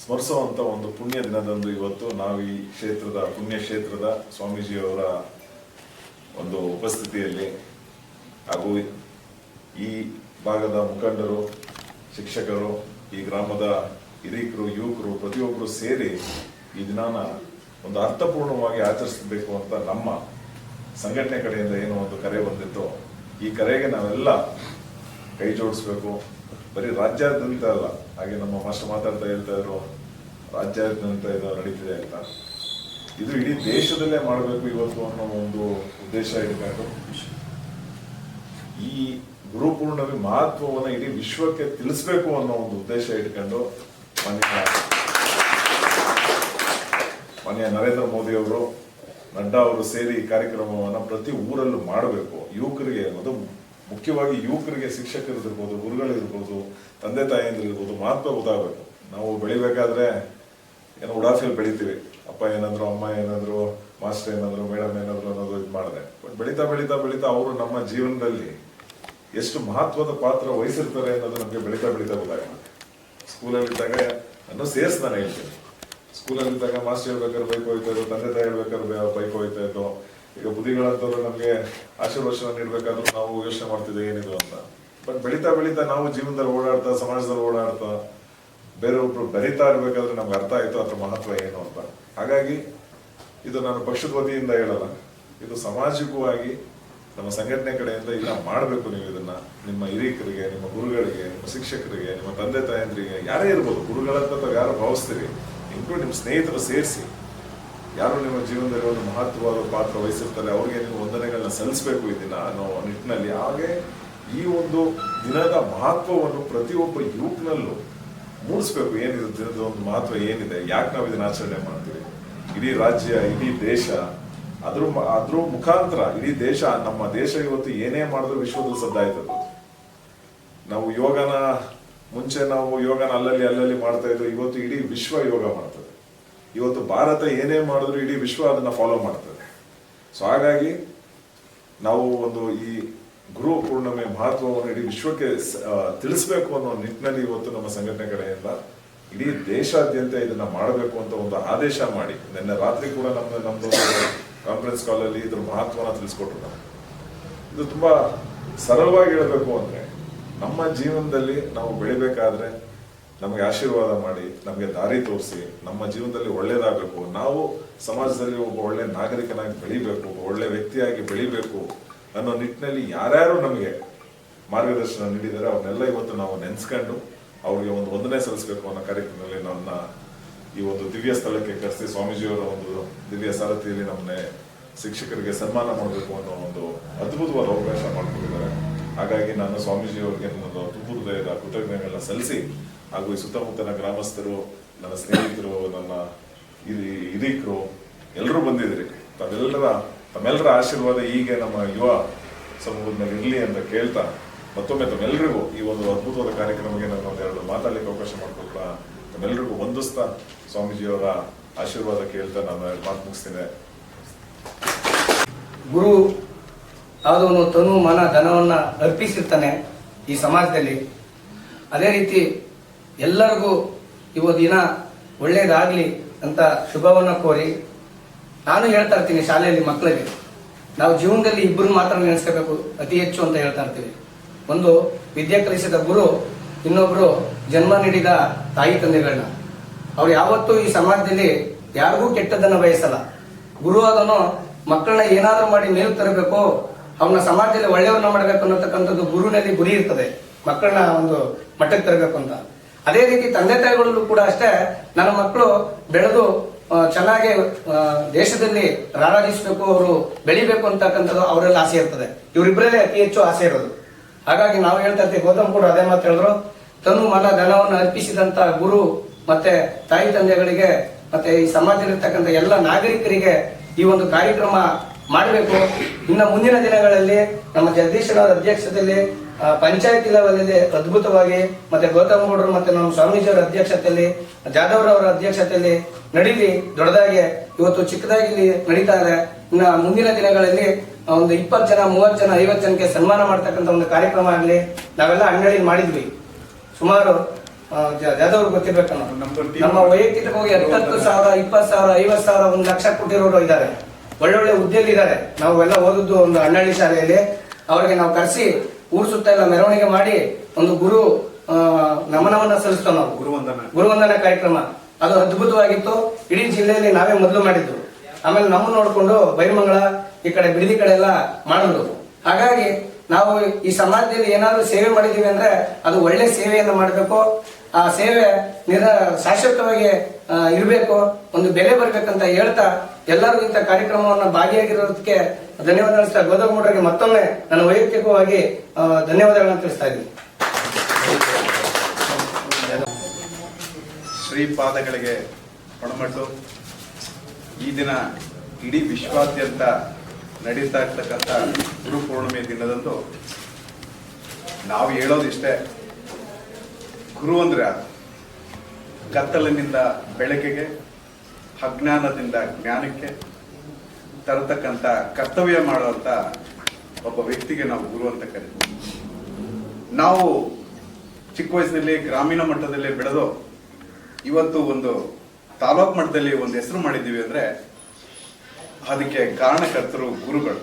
ಸ್ಮರಿಸುವಂತ ಒಂದು ಪುಣ್ಯ ದಿನದಂದು ಇವತ್ತು ನಾವು ಈ ಕ್ಷೇತ್ರದ ಪುಣ್ಯ ಕ್ಷೇತ್ರದ ಸ್ವಾಮೀಜಿಯವರ ಒಂದು ಉಪಸ್ಥಿತಿಯಲ್ಲಿ ಹಾಗೂ ಈ ಭಾಗದ ಮುಖಂಡರು, ಶಿಕ್ಷಕರು, ಈ ಗ್ರಾಮದ ಹಿರೀಕರು ಯುವಕರು, ಪ್ರತಿಯೊಬ್ಬರು ಸೇರಿ ಈ ದಿನಾನ ಒಂದು ಅರ್ಥಪೂರ್ಣವಾಗಿ ಆಚರಿಸಬೇಕು ಅಂತ ನಮ್ಮ ಸಂಘಟನೆ ಕಡೆಯಿಂದ ಏನೋ ಒಂದು ಕರೆ ಬಂದಿತ್ತು. ಈ ಕರೆಗೆ ನಾವೆಲ್ಲ ಕೈ ಜೋಡಿಸ್ಬೇಕು. ಬರೀ ರಾಜ್ಯಾದ್ಯಂತ ಅಲ್ಲ, ಹಾಗೆ ನಮ್ಮ ಮಾಸ್ಟರ್ ಮಾತಾಡ್ತಾ ಹೇಳ್ತಾ ಇದ್ರು, ರಾಜ್ಯಾದ್ಯಂತ ಇದು ನಡೀತಿದೆ ಅಂತ. ಇದು ಇಡೀ ದೇಶದಲ್ಲೇ ಮಾಡಬೇಕು ಇವತ್ತು ಅನ್ನೋ ಒಂದು ಉದ್ದೇಶ ಇಟ್ಕೊಂಡು ಈ ಗುರುಪೂರ್ಣವಿ ಮಹತ್ವವನ್ನು ಇಡೀ ವಿಶ್ವಕ್ಕೆ ತಿಳಿಸ್ಬೇಕು ಅನ್ನೋ ಒಂದು ಉದ್ದೇಶ ಇಟ್ಕೊಂಡು ಮಾನ್ಯ ಮಾನ್ಯ ನರೇಂದ್ರ ಮೋದಿ ಅವರು, ನಡ್ಡಾ ಅವರು ಸೇರಿ ಈ ಕಾರ್ಯಕ್ರಮವನ್ನು ಪ್ರತಿ ಊರಲ್ಲೂ ಮಾಡಬೇಕು. ಯುವಕರಿಗೆ ಅನ್ನೋದು ಮುಖ್ಯವಾಗಿ ಯುವಕರಿಗೆ ಶಿಕ್ಷಕರಿರ್ಬೋದು ಗುರುಗಳಿರ್ಬೋದು ತಂದೆ ತಾಯಿಯಂದಿರ್ಬೋದು ಮಹತ್ವ ಗೊತ್ತಾಗಬೇಕು. ನಾವು ಬೆಳಿಬೇಕಾದ್ರೆ ಏನೋ ಉಡಾಫಿಯಲ್ಲಿ ಬೆಳಿತೀವಿ. ಅಪ್ಪ ಏನಂದ್ರು, ಅಮ್ಮ ಏನಂದ್ರು, ಮಾಸ್ಟರ್ ಏನಂದ್ರು, ಮೇಡಮ್ ಏನಾದ್ರು ಅನ್ನೋದು ಇದು ಮಾಡಿದೆ. ಬಟ್ ಬೆಳೀತಾ ಬೆಳೀತಾ ಬೆಳೀತಾ ಅವರು ನಮ್ಮ ಜೀವನದಲ್ಲಿ ಎಷ್ಟು ಮಹತ್ವದ ಪಾತ್ರ ವಹಿಸಿರ್ತಾರೆ ಅನ್ನೋದು ನಮಗೆ ಬೆಳೀತಾ ಬೆಳೀತಾ ಗೊತ್ತಾಗುತ್ತೆ. ಸ್ಕೂಲಲ್ಲಿ ಇದ್ದಾಗ ನಾನು ಸೇರಿಸ್ ಹೇಳ್ತೀನಿ. ಸ್ಕೂಲಲ್ಲಿ ಇದ್ದಾಗ ಮಾಸ್ಟರ್ ಹೇಳ್ಬೇಕಾದ್ರೆ ಬೈಕ್ ಹೋಯ್ತಾ ಇದ್ರು, ತಂದೆ ತಾಯಿ ಹೇಳ್ಬೇಕಾದ್ರೆ ಬೈಕ್ ಹೋಯ್ತಾ ಇದ್ರು. ಈಗ ಬುದ್ಧಿಗಳಂತವ್ರು ನಮಗೆ ಆಶೀರ್ವಚನ ನೀಡ್ಬೇಕಾದ್ರು ನಾವು ಯೋಚನೆ ಮಾಡ್ತಿದ್ದೆ, ಏನಿದು ಅಂತ. ಬಟ್ ಬೆಳೀತಾ ಬೆಳೀತಾ ನಾವು ಜೀವನದಲ್ಲಿ ಓಡಾಡ್ತಾ, ಸಮಾಜದಲ್ಲಿ ಓಡಾಡ್ತಾ ಬೇರೆಯೊಬ್ರು ಬರಿತಾ ಇರ್ಬೇಕಾದ್ರೆ ನಮ್ಗೆ ಅರ್ಥ ಆಯ್ತು, ಅದ್ರ ಮಹತ್ವ ಏನು ಅಂತ. ಹಾಗಾಗಿ ಇದು ನಾನು ಪಕ್ಷದ ವತಿಯಿಂದ ಹೇಳಲ್ಲ. ಇದು ಸಾಮಾಜಿಕವಾಗಿ ನಮ್ಮ ಸಂಘಟನೆ ಕಡೆಯಿಂದ ಇಲ್ಲ ಮಾಡಬೇಕು ನೀವು ಇದನ್ನ. ನಿಮ್ಮ ಹಿರಿಯಕರಿಗೆ, ನಿಮ್ಮ ಗುರುಗಳಿಗೆ, ನಿಮ್ಮ ಶಿಕ್ಷಕರಿಗೆ, ನಿಮ್ಮ ತಂದೆ ತಾಯಂದ್ರಿಗೆ, ಯಾರೇ ಇರ್ಬೋದು ಗುರುಗಳಂತ ಯಾರು ಭಾವಿಸ್ತೀರಿ? ಇನ್ಕ್ಲೂಡ್ ನಿಮ್ಮ ಸ್ನೇಹಿತರು ಸೇರಿಸಿ. ಯಾರು ನಿಮ್ಮ ಜೀವನದಲ್ಲಿ ಒಂದು ಮಹತ್ವವಾದ ಪಾತ್ರ ವಹಿಸಿರ್ತಾರೆ, ಅವ್ರಿಗೆ ನೀವು ವಂದನೆಗಳನ್ನ ಸಲ್ಲಿಸಬೇಕು ಈ ದಿನ ಅನ್ನೋ ನಿಟ್ಟಿನಲ್ಲಿ. ಹಾಗೆ ಈ ಒಂದು ದಿನದ ಮಹತ್ವವನ್ನು ಪ್ರತಿಯೊಬ್ಬ ಯುವಕನಲ್ಲೂ ಮೂಡಿಸ್ಬೇಕು. ಏನಿದೆ ದಿನದ ಒಂದು ಮಹತ್ವ ಏನಿದೆ? ಯಾಕೆ ನಾವು ಇದನ್ನ ಆಚರಣೆ ಮಾಡ್ತೀವಿ? ಇಡೀ ರಾಜ್ಯ, ಇಡೀ ದೇಶ, ಅದ್ರ ಅದ್ರ ಮುಖಾಂತರ ಇಡೀ ದೇಶ, ನಮ್ಮ ದೇಶ ಇವತ್ತು ಏನೇ ಮಾಡಿದ್ರು ವಿಶ್ವದಲ್ಲಿ ಸದ್ದಾಯ್ತದ. ನಾವು ಯೋಗನ ಮುಂಚೆ ನಾವು ಯೋಗನ ಅಲ್ಲಲ್ಲಿ ಅಲ್ಲಲ್ಲಿ ಮಾಡ್ತಾ ಇವತ್ತು ಇಡೀ ವಿಶ್ವ ಯೋಗ ಮಾಡ್ತದೆ. ಇವತ್ತು ಭಾರತ ಏನೇ ಮಾಡಿದ್ರು ಇಡೀ ವಿಶ್ವ ಅದನ್ನ ಫಾಲೋ ಮಾಡ್ತದೆ. ಸೊ ಹಾಗಾಗಿ ನಾವು ಒಂದು ಈ ಗುರು ಪೂರ್ಣಿಮೆ ಮಹತ್ವವನ್ನು ಇಡೀ ವಿಶ್ವಕ್ಕೆ ತಿಳಿಸ್ಬೇಕು ಅನ್ನೋ ನಿಟ್ಟಿನಲ್ಲಿ ಇವತ್ತು ನಮ್ಮ ಸಂಘಟನೆ ಕಡೆಯಿಂದ ಇಡೀ ದೇಶಾದ್ಯಂತ ಇದನ್ನ ಮಾಡಬೇಕು ಅಂತ ಒಂದು ಆದೇಶ ಮಾಡಿ. ನಿನ್ನೆ ರಾತ್ರಿ ಕೂಡ ನಮ್ಮ, ನಮ್ದು ಕಾನ್ಫರೆನ್ಸ್ ಕಾಲಲ್ಲಿ ಇದ್ರ ಮಹತ್ವನ ತಿಳಿಸ್ಕೊಟ್ರು ನಾವು ಇದು ತುಂಬಾ ಸರಳವಾಗಿ ಹೇಳಬೇಕು ಅಂದ್ರೆ ನಮ್ಮ ಜೀವನದಲ್ಲಿ ನಾವು ಬೆಳಿಬೇಕಾದ್ರೆ ನಮಗೆ ಆಶೀರ್ವಾದ ಮಾಡಿ, ನಮಗೆ ದಾರಿ ತೋರಿಸಿ, ನಮ್ಮ ಜೀವನದಲ್ಲಿ ಒಳ್ಳೇದಾಗಬೇಕು. ನಾವು ಸಮಾಜದಲ್ಲಿ ಒಬ್ಬ ಒಳ್ಳೆ ನಾಗರಿಕನಾಗಿ ಬೆಳಿಬೇಕು, ಒಬ್ಬ ಒಳ್ಳೆ ವ್ಯಕ್ತಿಯಾಗಿ ಬೆಳಿಬೇಕು ಅನ್ನೋ ನಿಟ್ಟಿನಲ್ಲಿ ಯಾರ್ಯಾರು ನಮಗೆ ಮಾರ್ಗದರ್ಶನ ನೀಡಿದರೆ ಅವನ್ನೆಲ್ಲ ಇವತ್ತು ನಾವು ನೆನೆಸ್ಕೊಂಡು ಅವ್ರಿಗೆ ಒಂದು ವಂದನೆ ಸಲ್ಲಿಸಬೇಕು ಅನ್ನೋ ಕಾರ್ಯಕ್ರಮದಲ್ಲಿ ನನ್ನ ಈ ಒಂದು ದಿವ್ಯ ಸ್ಥಳಕ್ಕೆ ಕರೆಸಿ ಸ್ವಾಮೀಜಿಯವರ ಒಂದು ದಿವ್ಯ ಸಾರಥಿಯಲ್ಲಿ ನಮ್ಮನ್ನೇ ಶಿಕ್ಷಕರಿಗೆ ಸನ್ಮಾನ ಮಾಡಬೇಕು ಅನ್ನೋ ಒಂದು ಅದ್ಭುತವಾದ ಅವಕಾಶ ಮಾಡಿಕೊಟ್ಟಿದ್ದಾರೆ. ಹಾಗಾಗಿ ನಾನು ಸ್ವಾಮೀಜಿಯವರಿಗೆ ನನ್ನ ತುಂಬು ಹೃದಯದ ಕೃತಜ್ಞತೆಗಳನ್ನ ಸಲ್ಲಿಸಿ, ಹಾಗೂ ಈ ಸುತ್ತಮುತ್ತಲಿನ ಗ್ರಾಮಸ್ಥರು, ನನ್ನ ಸ್ನೇಹಿತರು, ನನ್ನ ಹಿರಿ- ಹಿರೀಕರು ಎಲ್ಲರೂ ಬಂದಿದ್ರಿ ತಮ್ಮೆಲ್ಲರ ತಮ್ಮೆಲ್ಲರ ಆಶೀರ್ವಾದ ಹೀಗೆ ನಮ್ಮ ಯುವ ಸಮೂಹದಲ್ಲಿ ಇರಲಿ ಅಂತ ಕೇಳ್ತಾ, ಮತ್ತೊಮ್ಮೆ ತಮ್ಮೆಲ್ಲರಿಗೂ ಈ ಒಂದು ಅದ್ಭುತವಾದ ಕಾರ್ಯಕ್ರಮಕ್ಕೆ ನಾನು ಒಂದೆರಡು ಮಾತಾಡಲಿಕ್ಕೆ ಅವಕಾಶ ಮಾಡಿಕೊಡ್ತಾ ತಮ್ಮೆಲ್ಲರಿಗೂ ವಂದಿಸ್ತಾ ಸ್ವಾಮೀಜಿಯವರ ಆಶೀರ್ವಾದ ಕೇಳ್ತಾ ನಾನು ಮಾತು ಮುಗಿಸ್ತೇನೆ. ಗುರು ಯಾವುದೋ ತನು ಮನ ಧನವನ್ನು ಅರ್ಪಿಸಿರ್ತಾನೆ ಈ ಸಮಾಜದಲ್ಲಿ. ಅದೇ ರೀತಿ ಎಲ್ಲರಿಗೂ ಇವ ದಿನ ಒಳ್ಳೆಯದಾಗಲಿ ಅಂತ ಶುಭವನ್ನು ಕೋರಿ ನಾನು ಹೇಳ್ತಾ ಇರ್ತೀನಿ ಶಾಲೆಯಲ್ಲಿ ಮಕ್ಕಳಿಗೆ ನಾವು ಜೀವನದಲ್ಲಿ ಇಬ್ಬರು ಮಾತ್ರ ನೆನೆಸ್ಕೋಬೇಕು, ಅತಿ ಹೆಚ್ಚು ಅಂತ ಹೇಳ್ತಾ ಇರ್ತೀವಿ. ಒಂದು, ವಿದ್ಯೆ ಕಲಿಸಿದ ಗುರು, ಇನ್ನೊಬ್ರು ಜನ್ಮ ನೀಡಿದ ತಾಯಿ ತಂದೆಗಳನ್ನ ಅವ್ರು ಯಾವತ್ತೂ ಈ ಸಮಾಜದಲ್ಲಿ ಯಾರಿಗೂ ಕೆಟ್ಟದನ್ನ ಬಯಸಲ್ಲ. ಗುರು ಅದನ್ನು ಮಕ್ಕಳನ್ನ ಏನಾದರೂ ಮಾಡಿ ಮೇಲು ತರಬೇಕು ಅವನ ಸಮಾಜದಲ್ಲಿ ಒಳ್ಳೆಯವ್ರನ್ನ ಮಾಡಬೇಕು ಅನ್ನತಕ್ಕಂಥದ್ದು ಗುರುನಲ್ಲಿ ಗುರಿ ಇರ್ತದೆ. ಮಕ್ಕಳನ್ನ ಒಂದು ಮಟ್ಟಕ್ಕೆ ತರಬೇಕು ಅಂತ. ಅದೇ ರೀತಿ ತಂದೆ ತಾಯಿಗಳಲ್ಲೂ ಕೂಡ ಅಷ್ಟೇ, ನನ್ನ ಮಕ್ಕಳು ಬೆಳೆದು ಚೆನ್ನಾಗಿ ದೇಶದಲ್ಲಿ ರಾರಾಜಿಸಬೇಕು ಅವರು ಬೆಳಿಬೇಕು ಅಂತಕ್ಕಂಥದ್ದು ಅವರೆಲ್ಲ ಆಸೆ ಇರ್ತದೆ. ಇವರಿಬ್ಬರಲ್ಲೇ ಅತಿ ಹೆಚ್ಚು ಆಸೆ ಇರೋದು. ಹಾಗಾಗಿ ನಾವು ಹೇಳ್ತಾ ಇರ್ತೀವಿ, ಗೌತಮ್ ಕೂಡ ಅದೇ ಮಾತು ಹೇಳಿದ್ರು. ತನು ಮನ ಧನವನ್ನು ಅರ್ಪಿಸಿದಂತ ಗುರು ಮತ್ತೆ ತಾಯಿ ತಂದೆಗಳಿಗೆ ಮತ್ತೆ ಈ ಸಮಾಜದಲ್ಲಿರ್ತಕ್ಕಂಥ ಎಲ್ಲ ನಾಗರಿಕರಿಗೆ ಈ ಒಂದು ಕಾರ್ಯಕ್ರಮ ಮಾಡಬೇಕು. ಇನ್ನು ಮುಂದಿನ ದಿನಗಳಲ್ಲಿ ನಮ್ಮ ಜಗದೀಶನವರ ಅಧ್ಯಕ್ಷತೆಯಲ್ಲಿ ಪಂಚಾಯತ್ ಲೆವೆಲಲ್ಲಿ ಅದ್ಭುತವಾಗಿ ಮತ್ತೆ ಗೌತಮ್ ಗೌಡರು ಮತ್ತೆ ನಮ್ಮ ಸ್ವಾಮೀಜಿಯವರ ಅಧ್ಯಕ್ಷತೆಯಲ್ಲಿ ಜಾಧವ್ರವರ ಅಧ್ಯಕ್ಷತೆಯಲ್ಲಿ ನಡೀಲಿ ದೊಡ್ಡದಾಗಿ. ಇವತ್ತು ಚಿಕ್ಕದಾಗಿ ಇಲ್ಲಿ ನಡೀತಾ ಇದೆ. ಇನ್ನು ಮುಂದಿನ ದಿನಗಳಲ್ಲಿ ಒಂದು ಇಪ್ಪತ್ತು ಜನ ಮೂವತ್ತು ಜನ ಐವತ್ತು ಜನಕ್ಕೆ ಸನ್ಮಾನ ಮಾಡ್ತಕ್ಕಂಥ ಒಂದು ಕಾರ್ಯಕ್ರಮ ಆಗಲಿ ನಾವೆಲ್ಲ ಅಂಗಡಿ ಮಾಡಿದ್ವಿ. ಸುಮಾರು ಆ, ಗೊತ್ತಿರಬೇಕು ನಮ್ದು ನಮ್ಮ ವೈಯಕ್ತಿಕವಾಗಿ ಹತ್ತತ್ತು ಸಾವಿರ ಇಪ್ಪತ್ತು ಸಾವಿರ ಐವತ್ತು ಸಾವಿರ ಒಂದು ಲಕ್ಷ ಕೊಟ್ಟಿರೋರು ಇದ್ದಾರೆ. ಒಳ್ಳೊಳ್ಳೆ ಹುದ್ದೆಯಲ್ಲಿ ಇದ್ದಾರೆ ನಾವು ಎಲ್ಲ ಓದಿದ್ದು ಒಂದು ಅಣ್ಣಳ್ಳಿ ಶಾಲೆಯಲ್ಲಿ. ಅವರಿಗೆ ನಾವು ಕರೆಸಿ ಊರು ಸುತ್ತ ಎಲ್ಲ ಮೆರವಣಿಗೆ ಮಾಡಿ ಒಂದು ಗುರು ನಮನವನ್ನ ಸಲ್ಲಿಸ್ತೇವೆ ನಾವು. ಗುರುವಂದನ. ಗುರುವಂದನ ಕಾರ್ಯಕ್ರಮ. ಅದು ಅದ್ಭುತವಾಗಿತ್ತು. ಇಡೀ ಜಿಲ್ಲೆಯಲ್ಲಿ ನಾವೇ ಮೊದಲು ಮಾಡಿದ್ದು. ಆಮೇಲೆ ನಮ್ಮ ನೋಡಿಕೊಂಡು ಬೈರಮಂಗಳ ಈ ಕಡೆ ಬಿಡದಿ ಕಡೆ ಎಲ್ಲ ಮಾಡಿದ್ರು. ಹಾಗಾಗಿ ನಾವು ಈ ಸಮಾಜದಲ್ಲಿ ಏನಾದರೂ ಸೇವೆ ಮಾಡಿದೀವಿ ಅಂದ್ರೆ ಅದು ಒಳ್ಳೆ ಸೇವೆಯನ್ನು ಮಾಡಬೇಕು. ಆ ಸೇವೆ ನಿರ, ಶಾಶ್ವತವಾಗಿ ಇರಬೇಕು. ಒಂದು ಬೆಲೆ ಬರಬೇಕಂತ ಹೇಳ್ತಾ ಎಲ್ಲರೂ ಇಂಥ ಕಾರ್ಯಕ್ರಮವನ್ನು ಭಾಗಿಯಾಗಿರೋದಕ್ಕೆ ಧನ್ಯವಾದ ತಿಳಿಸ್ತಾ ಗೌತಮ್ ಮತ್ತೊಮ್ಮೆ ನನ್ನ ವೈಯಕ್ತಿಕವಾಗಿ ಧನ್ಯವಾದಗಳನ್ನು ತಿಳಿಸ್ತಾ ಇದ್ದೀನಿ. ಶ್ರೀಪಾದಗಳಿಗೆ ಒಣಮಟ್ಟು ಈ ದಿನ ಇಡೀ ವಿಶ್ವಾದ್ಯಂತ ನಡೀತಾ ಇರ್ತಕ್ಕಂಥ ಗುರು ಪೂರ್ಣಿಮೆ ದಿನದಂದು ನಾವು ಹೇಳೋದಿಷ್ಟೇ. ಗುರು ಅಂದ್ರೆ ಯಾರು? ಕತ್ತಲಿನಿಂದ ಬೆಳಕಿಗೆ, ಅಜ್ಞಾನದಿಂದ ಜ್ಞಾನಕ್ಕೆ ತರತಕ್ಕಂಥ ಕರ್ತವ್ಯ ಮಾಡುವಂತ ಒಬ್ಬ ವ್ಯಕ್ತಿಗೆ ನಾವು ಗುರು ಅಂತ ಕರಿತೀವಿ ನಾವು ಚಿಕ್ಕ ವಯಸ್ಸಿನಲ್ಲಿ ಗ್ರಾಮೀಣ ಮಟ್ಟದಲ್ಲಿ ಬೆಳೆದು ಇವತ್ತು ಒಂದು ತಾಲೂಕ್ ಮಟ್ಟದಲ್ಲಿ ಒಂದು ಹೆಸರು ಮಾಡಿದ್ದೀವಿ ಅಂದ್ರೆ ಅದಕ್ಕೆ ಕಾರಣಕರ್ತರು ಗುರುಗಳು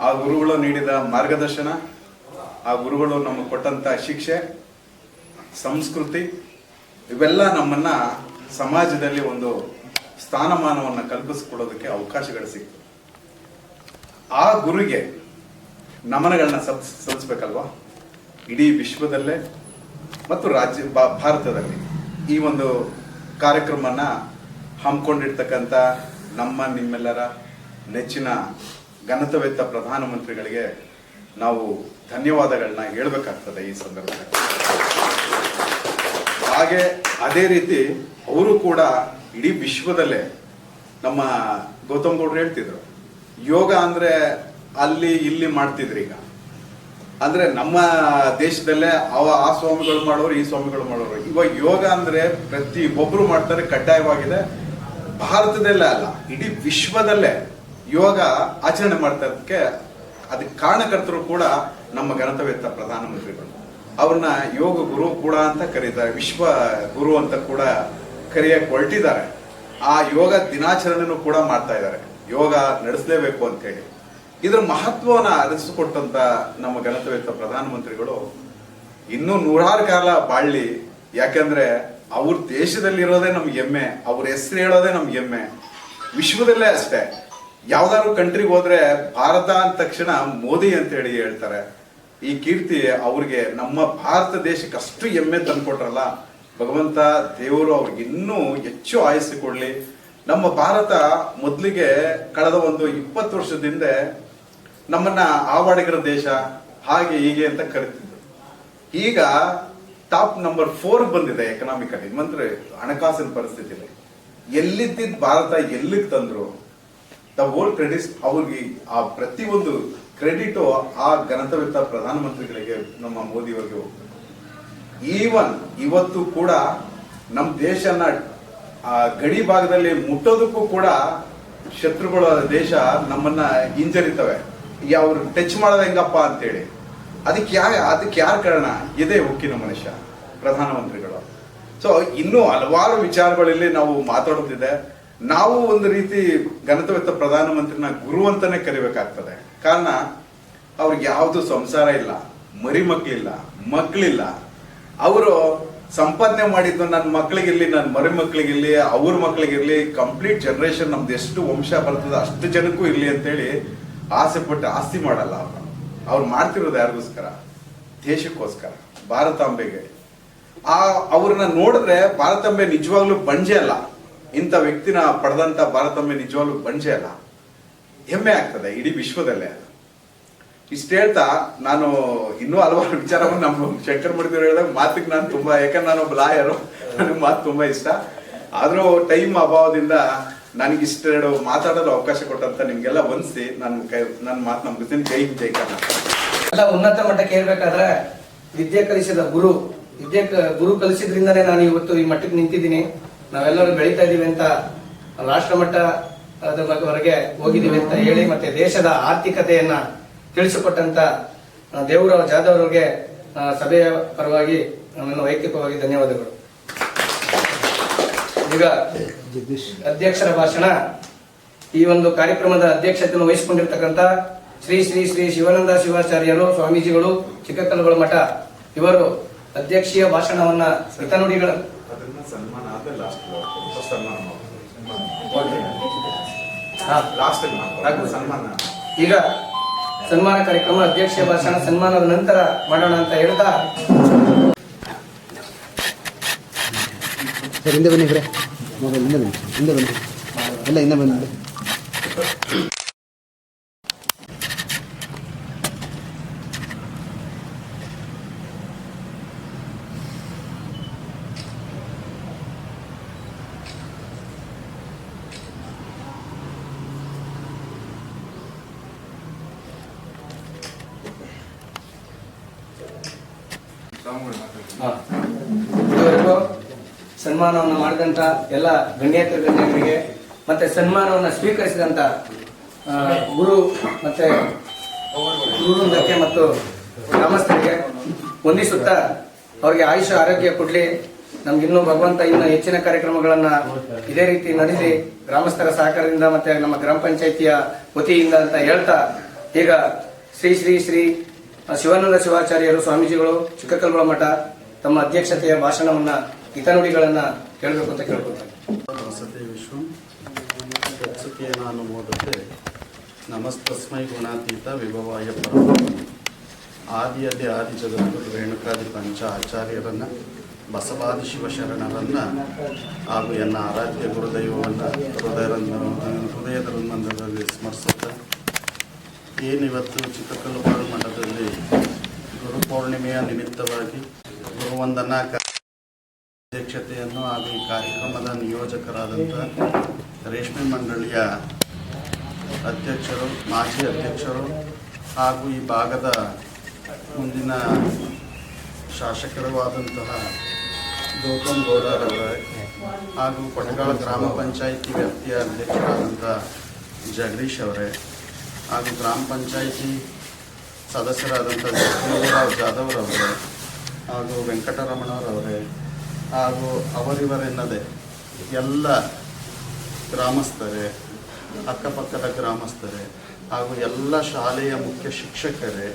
ಆ ಗುರುಗಳು ನೀಡಿದ ಮಾರ್ಗದರ್ಶನ, ಆ ಗುರುಗಳು ನಮಗೆ ಕೊಟ್ಟಂತ ಶಿಕ್ಷೆ ಸಂಸ್ಕೃತಿ, ಇವೆಲ್ಲ ನಮ್ಮನ್ನ ಸಮಾಜದಲ್ಲಿ ಒಂದು ಸ್ಥಾನಮಾನವನ್ನು ಕಲ್ಪಿಸಿಕೊಡೋದಕ್ಕೆ ಅವಕಾಶಗಳು ಸಿಕ್ತು. ಆ ಗುರುಗೆ ನಮನಗಳನ್ನ ಸಲ್ ಸಲ್ಲಿಸ್ಬೇಕಲ್ವಾ? ಇಡೀ ವಿಶ್ವದಲ್ಲೇ ಮತ್ತು ರಾಜ್ಯ ಭಾರತದಲ್ಲಿ ಈ ಒಂದು ಕಾರ್ಯಕ್ರಮನ ಹಮ್ಮಿಕೊಂಡಿರ್ತಕ್ಕಂಥ ನಮ್ಮ ನಿಮ್ಮೆಲ್ಲರ ನೆಚ್ಚಿನ ಘನತವೆತ್ತ ಪ್ರಧಾನಮಂತ್ರಿಗಳಿಗೆ ನಾವು ಧನ್ಯವಾದಗಳನ್ನ ಹೇಳ್ಬೇಕಾಗ್ತದೆ ಈ ಸಂದರ್ಭದಲ್ಲಿ. ಹಾಗೆ ಅದೇ ರೀತಿ ಅವರು ಕೂಡ ಇಡೀ ವಿಶ್ವದಲ್ಲೇ ನಮ್ಮ ಗೌತಮ್ ಗೌಡ್ರು ಹೇಳ್ತಿದ್ರು, ಯೋಗ ಅಂದ್ರೆ ಅಲ್ಲಿ ಇಲ್ಲಿ ಮಾಡ್ತಿದ್ರು ಈಗ. ಅಂದ್ರೆ ನಮ್ಮ ದೇಶದಲ್ಲೇ ಅವ ಆ ಸ್ವಾಮಿಗಳು ಮಾಡೋರು, ಈ ಸ್ವಾಮಿಗಳು ಮಾಡೋರು. ಇವಾಗ ಯೋಗ ಅಂದ್ರೆ ಪ್ರತಿ ಒಬ್ಬರು ಮಾಡ್ತಾರೆ, ಕಡ್ಡಾಯವಾಗಿದೆ. ಭಾರತದಲ್ಲೇ ಅಲ್ಲ, ಇಡೀ ವಿಶ್ವದಲ್ಲೇ ಯೋಗ ಆಚರಣೆ ಮಾಡ್ತಾ ಅದಕ್ಕೆ ಅದಕ್ಕೆ ಕಾರಣಕರ್ತರು ಕೂಡ ನಮ್ಮ ಗಣತವೇತ್ತ ಪ್ರಧಾನಮಂತ್ರಿಗಳು. ಅವ್ರನ್ನ ಯೋಗ ಗುರು ಕೂಡ ಅಂತ ಕರೀತಾರೆ, ವಿಶ್ವ ಗುರು ಅಂತ ಕೂಡ ಕರೆಯಕ್ಕೆ ಹೊರಟಿದ್ದಾರೆ. ಆ ಯೋಗ ದಿನಾಚರಣೆನೂ ಕೂಡ ಮಾಡ್ತಾ ಇದ್ದಾರೆ. ಯೋಗ ನಡೆಸಲೇಬೇಕು ಅಂತ ಹೇಳಿ. ಇದ್ರ ಮಹತ್ವವನ್ನ ಅರಿಸಿಕೊಟ್ಟಂತ ನಮ್ಮ ಗಣತವೇತ ಪ್ರಧಾನಮಂತ್ರಿಗಳು, ಇನ್ನೂ ನೂರಾರು ಕಾಲ ಬಾಳ್ಲಿ, ಯಾಕಂದ್ರೆ ಅವ್ರ ದೇಶದಲ್ಲಿರೋದೇ ನಮ್ಗೆ ಹೆಮ್ಮೆ, ಅವ್ರ ಹೆಸರು ಹೇಳೋದೇ ನಮ್ಗೆ ಹೆಮ್ಮೆ. ವಿಶ್ವದಲ್ಲೇ ಅಷ್ಟೇ. ಯಾವ್ದಾದ್ರು ಕಂಟ್ರಿಗೆ ಹೋದ್ರೆ ಭಾರತ ಅಂದ ತಕ್ಷಣ ಮೋದಿ ಅಂತ ಹೇಳಿ ಹೇಳ್ತಾರೆ. ಈ ಕೀರ್ತಿ ಅವ್ರಿಗೆ ನಮ್ಮ ಭಾರತ ದೇಶಕ್ಕೆ ಅಷ್ಟು ಹೆಮ್ಮೆ ತಂದ್ಕೊಟ್ರಲ್ಲ, ಭಗವಂತ ದೇವರು ಅವ್ರಿಗೆ ಇನ್ನೂ ಹೆಚ್ಚು ಆಯಸ್ಸು ಕೊಡ್ಲಿ. ನಮ್ಮ ಭಾರತ ಮೊದಲಿಗೆ ಕಳೆದ ಒಂದು ಇಪ್ಪತ್ತು ವರ್ಷದ ಹಿಂದೆ ನಮ್ಮನ್ನ ಆವಾಡಿಗರ ದೇಶ, ಹಾಗೆ ಹೀಗೆ ಅಂತ ಕರಿತಿದ್ರು. ಈಗ ಟಾಪ್ ನಂಬರ್ ಫೋರ್ ಬಂದಿದೆ ಎಕನಾಮಿಕಲಿ ಮಂತ್ರಿ ಹಣಕಾಸಿನ ಪರಿಸ್ಥಿತಿಲಿ. ಎಲ್ಲಿದ್ದ ಭಾರತ ಎಲ್ಲಿಗೆ ತಂದ್ರು? ದ ಓಲ್ ಕ್ರೆಡಿಟ್ಸ್ ಅವ್ರಿಗೆ ಆ ಪ್ರತಿಯೊಂದು ಕ್ರೆಡಿಟ್ ಆ ಘನತವಿತ್ತ ಪ್ರಧಾನಮಂತ್ರಿಗಳಿಗೆ ನಮ್ಮ ಮೋದಿ ಅವರಿಗೆ ಹೋಗ್ತದೆ. ಈವನ್ ಇವತ್ತು ಕೂಡ ನಮ್ಮ ದೇಶನ ಗಡಿ ಭಾಗದಲ್ಲಿ ಮುಟ್ಟೋದಕ್ಕೂ ಕೂಡ ಶತ್ರುಗಳ ದೇಶ ನಮ್ಮನ್ನ ಹಿಂಜರಿತವೆ. ಅವ್ರು ಟಚ್ ಮಾಡೋದು ಹೆಂಗಪ್ಪ ಅಂತೇಳಿ. ಅದಕ್ಕೆ ಯಾ ಅದಕ್ಕೆ ಯಾರ ಕಾರಣ? ಇದೇ ಉಕ್ಕಿನ ಮನುಷ್ಯ, ಪ್ರಧಾನಮಂತ್ರಿಗಳು. ಸೊ ಇನ್ನೂ ಹಲವಾರು ವಿಚಾರಗಳಲ್ಲಿ ನಾವು ಮಾತಾಡೋದಿದೆ ನಾವು ಒಂದು ರೀತಿ ಘನತವೆತ್ತ ಪ್ರಧಾನಮಂತ್ರಿನ ಗುರು ಅಂತಾನೆ ಕರಿಬೇಕಾಗ್ತದೆ. ಕಾರಣ, ಅವ್ರಿಗೆ ಯಾವುದು ಸಂಸಾರ ಇಲ್ಲ ಮರಿ ಮಕ್ಕಳಿಲ್ಲ ಮಕ್ಕಳಿಲ್ಲ ಅವರು ಸಂಪಾದನೆ ಮಾಡಿದ್ದು ನನ್ನ ಮಕ್ಕಳಿಗಿರ್ಲಿ ನನ್ನ ಮರಿ ಮಕ್ಕಳಿಗಿರ್ಲಿ ಅವ್ರ ಮಕ್ಕಳಿಗಿರ್ಲಿ ಕಂಪ್ಲೀಟ್ ಜನರೇಷನ್ ನಮ್ದು ಎಷ್ಟು ವಂಶ ಬರ್ತದೆ ಅಷ್ಟು ಜನಕ್ಕೂ ಇರ್ಲಿ ಅಂತೇಳಿ ಆಸೆ ಪಟ್ಟು ಆಸ್ತಿ ಮಾಡಲ್ಲ ಅವರು. ಅವ್ರು ಮಾಡ್ತಿರೋದು ಯಾರಿಗೋಸ್ಕರ? ದೇಶಕ್ಕೋಸ್ಕರ, ಭಾರತಾಂಬೆಗೆ. ಆ ಅವ್ರನ್ನ ನೋಡಿದ್ರೆ ಭಾರತಾಂಬೆ ನಿಜವಾಗ್ಲೂ ಬಂಜೆ ಅಲ್ಲ. ಇಂಥ ವ್ಯಕ್ತಿನ ಪಡೆದಂತ ಭಾರತಾಂಬೆ ನಿಜವಾಗ್ಲೂ ಬಂಜೆ ಅಲ್ಲ. ಹೆಮ್ಮೆ ಆಗ್ತದೆ ಇಡೀ ವಿಶ್ವದಲ್ಲೇ ಅದು. ಇಷ್ಟ ಹೇಳ್ತಾ ನಾನು ಇನ್ನೂ ಹಲವಾರು ವಿಚಾರವನ್ನು ನಮ್ಮ ಶಂಕರ್ ಮೂರ್ತಿ ಹೇಳಿದಾಗ ಮಾತಿಗೆ ನಾನು ತುಂಬಾ ಯಾಕಂದ್ರೆ ನಾನು ಒಬ್ಬ ಲಾಯರು ನನಗೆ ಮಾತು ತುಂಬಾ ಇಷ್ಟ. ಆದರೂ ಟೈಮ್ ಅಭಾವದಿಂದ ನನಗೆ ಇಷ್ಟೆರಡು ಮಾತಾಡಲು ಅವಕಾಶ ಕೊಟ್ಟಂತ ನಿಮಗೆಲ್ಲ ಹೊಂದಿಸಿ ನನ್ನ ಕೈ ನನ್ನ ಮಾತು ನಂಬಿಸ್ತೀನಿ ಜೈ ಜೈ ಕರ್ನಾಟಕ. ಎಲ್ಲ ಉನ್ನತ ಮಟ್ಟಕ್ಕೆ ಹೇಳ್ಬೇಕಾದ್ರೆ ವಿದ್ಯೆ ಕಲಿಸಿದ ಗುರು ವಿದ್ಯೆ ಗುರು ಕಲಿಸಿದ್ರಿಂದನೇ ನಾನು ಇವತ್ತು ಈ ಮಟ್ಟಕ್ಕೆ ನಿಂತಿದ್ದೀನಿ. ನಾವೆಲ್ಲರೂ ಬೆಳೀತಾ ಇದ್ದೀವಿ ಅಂತ ರಾಷ್ಟ್ರ ಮಟ್ಟ ವರೆಗೆ ಹೋಗಿದ್ದೀವಿ ಅಂತ ಹೇಳಿ ಮತ್ತೆ ದೇಶದ ಆರ್ಥಿಕತೆಯನ್ನ ತಿಳಿಸಿಕೊಟ್ಟಂತ ದೇವರಾವ್ ಜಾಧವ್ ಅವರಿಗೆ ಸಭೆಯ ಪರವಾಗಿ ನನ್ನ ವೈಯಕ್ತಿಕವಾಗಿ ಧನ್ಯವಾದಗಳು. ಈಗ ಅಧ್ಯಕ್ಷರ ಭಾಷಣ. ಈ ಒಂದು ಕಾರ್ಯಕ್ರಮದ ಅಧ್ಯಕ್ಷತೆಯನ್ನು ವಹಿಸಿಕೊಂಡಿರ್ತಕ್ಕಂಥ ಶ್ರೀ ಶ್ರೀ ಶ್ರೀ ಶಿವಾನಂದ ಶಿವಾಚಾರ್ಯರು, ಸ್ವಾಮೀಜಿಗಳು, ಚಿಕ್ಕಕಲ್ಲುಗಳ ಮಠ, ಇವರು ಅಧ್ಯಕ್ಷೀಯ ಭಾಷಣವನ್ನ ಹಿತನುಡಿಗಳ ಲಾಸ್ಟ್ ಆಗ್ಬೋದು. ಸನ್ಮಾನ. ಈಗ ಸನ್ಮಾನ ಕಾರ್ಯಕ್ರಮ ಅಧ್ಯಕ್ಷ ಭಾಷಣ ಸನ್ಮಾನದ ನಂತರ ಮಾಡೋಣ ಅಂತ ಹೇಳ್ತಾ. ಸರ್ ಹಿಂದೆ ಬನ್ನಿ ಇಬ್ಬರೇ ಮೊಬೈಲ್ ಹಿಂದೆ ಬನ್ನಿ. ಹಿಂದೆ ಬನ್ನಿ. ಎಲ್ಲ ಹಿಂದೆ ಬನ್ನಿ. ಸನ್ಮಾನವನ್ನು ಮಾಡಿದಂತ ಎಲ್ಲ ಗಣ್ಯೇತರ ಗಣ್ಯರಿಗೆ ಮತ್ತೆ ಸನ್ಮಾನವನ್ನು ಸ್ವೀಕರಿಸಿದಂತ ಆ, ಗುರು ಮತ್ತೆ ಗುರುವೃಂದಕ್ಕೆ ಮತ್ತು ಗ್ರಾಮಸ್ಥರಿಗೆ ವಂದಿಸುತ್ತಾ ಅವರಿಗೆ ಆಯುಷ ಆರೋಗ್ಯ ಕೊಡ್ಲಿ. ನಮ್ಗಿನ್ನೂ ಭಗವಂತ ಇನ್ನೂ ಹೆಚ್ಚಿನ ಕಾರ್ಯಕ್ರಮಗಳನ್ನ ಇದೇ ರೀತಿ ನಡೆಸಿ ಗ್ರಾಮಸ್ಥರ ಸಹಕಾರದಿಂದ ಮತ್ತೆ ನಮ್ಮ ಗ್ರಾಮ ಪಂಚಾಯಿತಿಯ ವತಿಯಿಂದ ಅಂತ ಹೇಳ್ತಾ ಈಗ ಶ್ರೀ ಶ್ರೀ ಶ್ರೀ ಶಿವಾನಂದ ಶಿವಾಚಾರ್ಯರು ಸ್ವಾಮೀಜಿಗಳು ಚಿಕ್ಕಕಲ್ಗುಳ ಮಠ ತಮ್ಮ ಅಧ್ಯಕ್ಷತೆಯ ಭಾಷಣವನ್ನ ಹಿತನುಡಿಗಳನ್ನ ಕೇಳಬೇಕು ಅಂತ ಕೇಳ್ಕೊತಾರೆ. ವಸತಿ ವಿಶ್ವಂ. ನಮಸ್ತಸ್ಮೈ ಗುಣಾತೀತ ವಿಭವಾಯ ಆದಿ ಅದೇ ಆದಿ ಜಗದ್ಗುರು ರೇಣುಕಾದಿ ಪಂಚ ಆಚಾರ್ಯರನ್ನ, ಬಸವಾದಿ ಶಿವಶರಣರನ್ನ ಹಾಗೂ ಎನ್ನ ಆರಾಧ್ಯ ಗುರುದೈವವನ್ನು ಹೃದಯ ಹೃದಯದ ಮಂದಿರದಲ್ಲಿ ಸ್ಮರಿಸುತ್ತಾ, ಏನಿವತ್ತು ಚಿಕ್ಕಕಲ್ಲುಪಾಡು ಮಠದಲ್ಲಿ ಗುರುಪೌರ್ಣಿಮೆಯ ನಿಮಿತ್ತವಾಗಿ ಗುರುವಂದನಾ ಅಧ್ಯಕ್ಷತೆಯನ್ನು ಹಾಗೂ ಈ ಕಾರ್ಯಕ್ರಮದ ನಿಯೋಜಕರಾದಂಥ ರೇಷ್ಮೆ ಮಂಡಳಿಯ ಅಧ್ಯಕ್ಷರು, ಮಾಜಿ ಅಧ್ಯಕ್ಷರು ಹಾಗೂ ಈ ಭಾಗದ ಮುಂದಿನ ಶಾಸಕರೂ ಆದಂತಹ ಗೌತಮ್ ಗೌಡರವರೇ ಹಾಗೂ ಕೊಟಗಾಳ ಗ್ರಾಮ ಪಂಚಾಯಿತಿ ವ್ಯಾಪ್ತಿಯ ಅಧ್ಯಕ್ಷರಾದಂಥ ಜಗದೀಶ್ ಅವರೇ ಹಾಗೂ ಗ್ರಾಮ ಪಂಚಾಯಿತಿ ಸದಸ್ಯರಾದಂಥ ಜಾಧವ್ರವರೇ ಹಾಗೂ ವೆಂಕಟರಮಣರವರೇ ಹಾಗೂ ಅವರಿವರೆನ್ನದೆ ಎಲ್ಲ ಗ್ರಾಮಸ್ಥರೇ, ಅಕ್ಕಪಕ್ಕದ ಗ್ರಾಮಸ್ಥರೇ ಹಾಗೂ ಎಲ್ಲ ಶಾಲೆಯ ಮುಖ್ಯ ಶಿಕ್ಷಕರೇ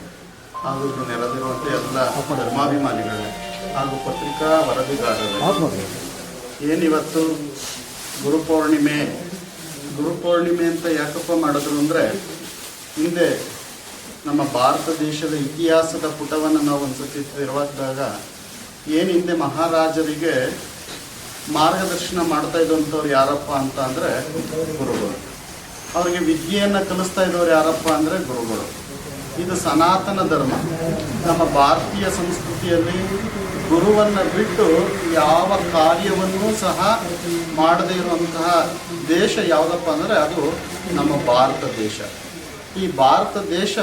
ಹಾಗೂ ನೆರೆದಿರುವಂಥ ಎಲ್ಲ ಧರ್ಮಾಭಿಮಾನಿಗಳೇ ಹಾಗೂ ಪತ್ರಿಕಾ ವರದಿಗಾರರೇ, ಏನಿವತ್ತು ಗುರುಪೌರ್ಣಿಮೆ ಗುರುಪೌರ್ಣಿಮೆ ಅಂತ ಯಾಕಪ್ಪ ಮಾಡಿದ್ರು ಅಂದರೆ ಹಿಂದೆ ನಮ್ಮ ಭಾರತ ದೇಶದ ಇತಿಹಾಸದ ಪುಟವನ್ನು ನಾವು ಒಂದ್ಸತಿ ತಿರುವಾಕಿದಾಗ ಏನು ಹಿಂದೆ ಮಹಾರಾಜರಿಗೆ ಮಾರ್ಗದರ್ಶನ ಮಾಡ್ತಾ ಇದ್ದಂಥವ್ರು ಯಾರಪ್ಪ ಅಂತ ಅಂದರೆ ಗುರುಗಳು. ಅವರಿಗೆ ವಿದ್ಯೆಯನ್ನು ಕಲಿಸ್ತಾ ಇದ್ದವ್ರು ಯಾರಪ್ಪ ಅಂದರೆ ಗುರುಗಳು. ಇದು ಸನಾತನ ಧರ್ಮ. ನಮ್ಮ ಭಾರತೀಯ ಸಂಸ್ಕೃತಿಯಲ್ಲಿ ಗುರುವನ್ನು ಬಿಟ್ಟು ಯಾವ ಕಾರ್ಯವನ್ನೂ ಸಹ ಮಾಡದೇ ಇರುವಂತಹ ದೇಶ ಯಾವುದಪ್ಪ ಅಂದರೆ ಅದು ನಮ್ಮ ಭಾರತ ದೇಶ. ಈ ಭಾರತ ದೇಶ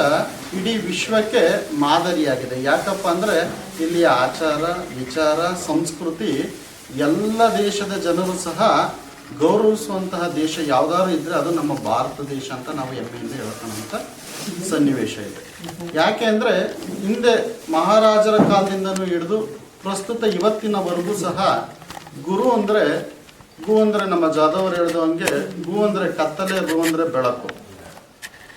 ಇಡೀ ವಿಶ್ವಕ್ಕೆ ಮಾದರಿಯಾಗಿದೆ. ಯಾಕಪ್ಪ ಅಂದರೆ ಇಲ್ಲಿ ಆಚಾರ, ವಿಚಾರ, ಸಂಸ್ಕೃತಿ ಎಲ್ಲ ದೇಶದ ಜನರು ಸಹ ಗೌರವಿಸುವಂತಹ ದೇಶ ಯಾವ್ದಾದ್ರು ಇದ್ರೆ ಅದು ನಮ್ಮ ಭಾರತ ದೇಶ ಅಂತ ನಾವು ಹೆಮ್ಮೆಯಿಂದ ಹೇಳ್ಕೊಳ್ಳುವಂಥ ಸನ್ನಿವೇಶ ಇದೆ. ಯಾಕೆ ಅಂದರೆ ಹಿಂದೆ ಮಹಾರಾಜರ ಕಾಲದಿಂದನೂ ಹಿಡಿದು ಪ್ರಸ್ತುತ ಇವತ್ತಿನವರೆಗೂ ಸಹ ಗುರು ಅಂದರೆ ಗು ಅಂದರೆ ನಮ್ಮ ಜಾದವರು ಹೇಳಿದಂಗೆ ಗು ಅಂದರೆ ಕತ್ತಲೆ ರು ಅಂದರೆ ಬೆಳಕು.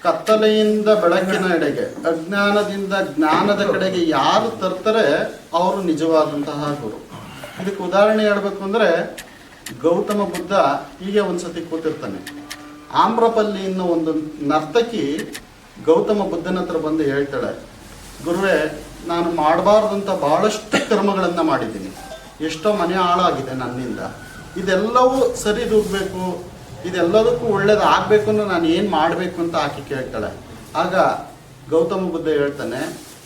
ಕತ್ತಲೆಯಿಂದ ಬೆಳಕಿನ ಎಡೆಗೆ, ಅಜ್ಞಾನದಿಂದ ಜ್ಞಾನದ ಕಡೆಗೆ ಯಾರು ತರ್ತಾರೆ ಅವರು ನಿಜವಾದಂತಹ ಗುರು. ಇದಕ್ಕೆ ಉದಾಹರಣೆ ಹೇಳ್ಬೇಕು ಅಂದರೆ, ಗೌತಮ ಬುದ್ಧ ಹೀಗೆ ಒಂದ್ಸತಿ ಕೂತಿರ್ತಾನೆ. ಆಮ್ರಪಲ್ಲಿ ಅನ್ನೋ ಒಂದು ನರ್ತಕಿ ಗೌತಮ ಬುದ್ಧನ ಹತ್ರ ಬಂದು ಹೇಳ್ತಾಳೆ, ಗುರುವೇ, ನಾನು ಮಾಡಬಾರ್ದಂಥ ಬಹಳಷ್ಟು ಕರ್ಮಗಳನ್ನು ಮಾಡಿದ್ದೀನಿ. ಎಷ್ಟೋ ಮನೆ ಹಾಳಾಗಿದೆ ನನ್ನಿಂದ. ಇದೆಲ್ಲವೂ ಸರಿದೂಗಬೇಕು ಇದೆಲ್ಲದಕ್ಕೂ ಒಳ್ಳೇದು ಆಗಬೇಕು ಅನ್ನೋ ನಾನು ಏನು ಮಾಡಬೇಕು ಅಂತ ಆಕೆ ಕೇಳ್ತಾಳೆ. ಆಗ ಗೌತಮ ಬುದ್ಧ ಹೇಳ್ತಾನೆ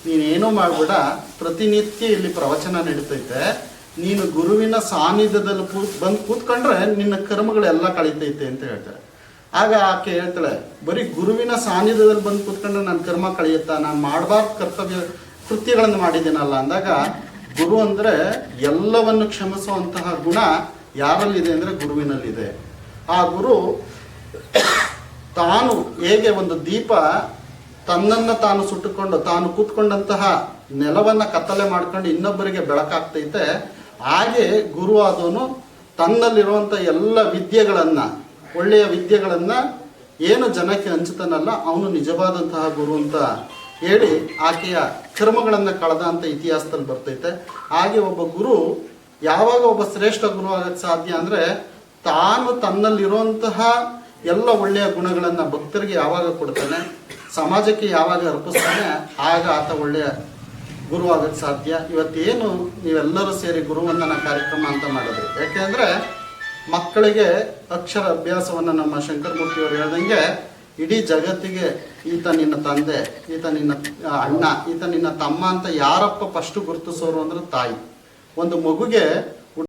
ನೀನೇನೂ ಮಾಡ್ಬೇಡ, ಪ್ರತಿನಿತ್ಯ ಇಲ್ಲಿ ಪ್ರವಚನ ನಡೀತೈತೆ. ನೀನು ಗುರುವಿನ ಸಾನ್ನಿಧ್ಯದಲ್ಲಿ ಕೂತ್ ಬಂದು ಕೂತ್ಕೊಂಡ್ರೆ ನಿನ್ನ ಕರ್ಮಗಳೆಲ್ಲ ಕಳೀತೈತೆ ಅಂತ ಹೇಳ್ತಾರೆ ಆಗ ಆಕೆ ಹೇಳ್ತಾಳೆ, ಬರೀ ಗುರುವಿನ ಸಾನ್ನಿಧ್ಯದಲ್ಲಿ ಬಂದು ಕೂತ್ಕೊಂಡ್ರೆ ನನ್ನ ಕರ್ಮ ಕಳೆಯುತ್ತಾ? ನಾನು ಮಾಡಬಾರ್ದು ಕರ್ತವ್ಯ, ಕೃತ್ಯಗಳನ್ನು ಮಾಡಿದ್ದೀನಲ್ಲ. ಅಂದಾಗ ಗುರು ಅಂದರೆ ಎಲ್ಲವನ್ನು ಕ್ಷಮಿಸುವಂತಹ ಗುಣ ಯಾರಲ್ಲಿದೆ ಅಂದರೆ ಗುರುವಿನಲ್ಲಿದೆ. ಆ ಗುರು ತಾನು ಹೇಗೆ ಒಂದು ದೀಪ ತನ್ನನ್ನು ತಾನು ಸುಟ್ಟುಕೊಂಡು, ತಾನು ಕೂತ್ಕೊಂಡಂತಹ ನೆಲವನ್ನ ಕತ್ತಲೆ ಮಾಡ್ಕೊಂಡು ಇನ್ನೊಬ್ಬರಿಗೆ ಬೆಳಕಾಗ್ತೈತೆ, ಹಾಗೆ ಗುರು ಆದವನು ತನ್ನಲ್ಲಿರುವಂಥ ಎಲ್ಲ ವಿದ್ಯೆಗಳನ್ನ, ಒಳ್ಳೆಯ ವಿದ್ಯೆಗಳನ್ನ ಏನು ಜನಕ್ಕೆ ಹಂಚುತ್ತಾನಲ್ಲ, ಅವನು ನಿಜವಾದಂತಹ ಗುರು ಅಂತ ಹೇಳಿ ಆಕೆಯ ಕರ್ಮಗಳನ್ನು ಕಳೆದ ಅಂತ ಇತಿಹಾಸದಲ್ಲಿ ಬರ್ತೈತೆ. ಹಾಗೆ ಒಬ್ಬ ಗುರು ಯಾವಾಗ ಒಬ್ಬ ಶ್ರೇಷ್ಠ ಗುರು ಆಗಕ್ಕೆ ಸಾಧ್ಯ ಅಂದ್ರೆ ತಾನು ತನ್ನಲ್ಲಿರುವಂತಹ ಎಲ್ಲ ಒಳ್ಳೆಯ ಗುಣಗಳನ್ನು ಭಕ್ತರಿಗೆ ಯಾವಾಗ ಕೊಡ್ತಾನೆ, ಸಮಾಜಕ್ಕೆ ಯಾವಾಗ ಅರ್ಪಿಸ್ತಾನೆ, ಆಗ ಆತ ಒಳ್ಳೆಯ ಗುರುವಾಗಕ್ಕೆ ಸಾಧ್ಯ. ಇವತ್ತೇನು ನೀವೆಲ್ಲರೂ ಸೇರಿ ಗುರುವಂದನ ಕಾರ್ಯಕ್ರಮ ಅಂತ ಮಾಡಿದ್ರಿ. ಯಾಕೆಂದ್ರೆ ಮಕ್ಕಳಿಗೆ ಅಕ್ಷರ ಅಭ್ಯಾಸವನ್ನು ನಮ್ಮ ಶಂಕರಮೂರ್ತಿಯವರು ಹೇಳ್ದಂಗೆ, ಇಡೀ ಜಗತ್ತಿಗೆ ಈತ ನಿನ್ನ ತಂದೆ, ಈತ ನಿನ್ನ ಅಣ್ಣ, ಈತ ನಿನ್ನ ತಮ್ಮ ಅಂತ ಯಾರಪ್ಪ ಫಸ್ಟ್ ಗುರುತಿಸೋರು ಅಂದ್ರೆ ತಾಯಿ. ಒಂದು ಮಗುಗೆ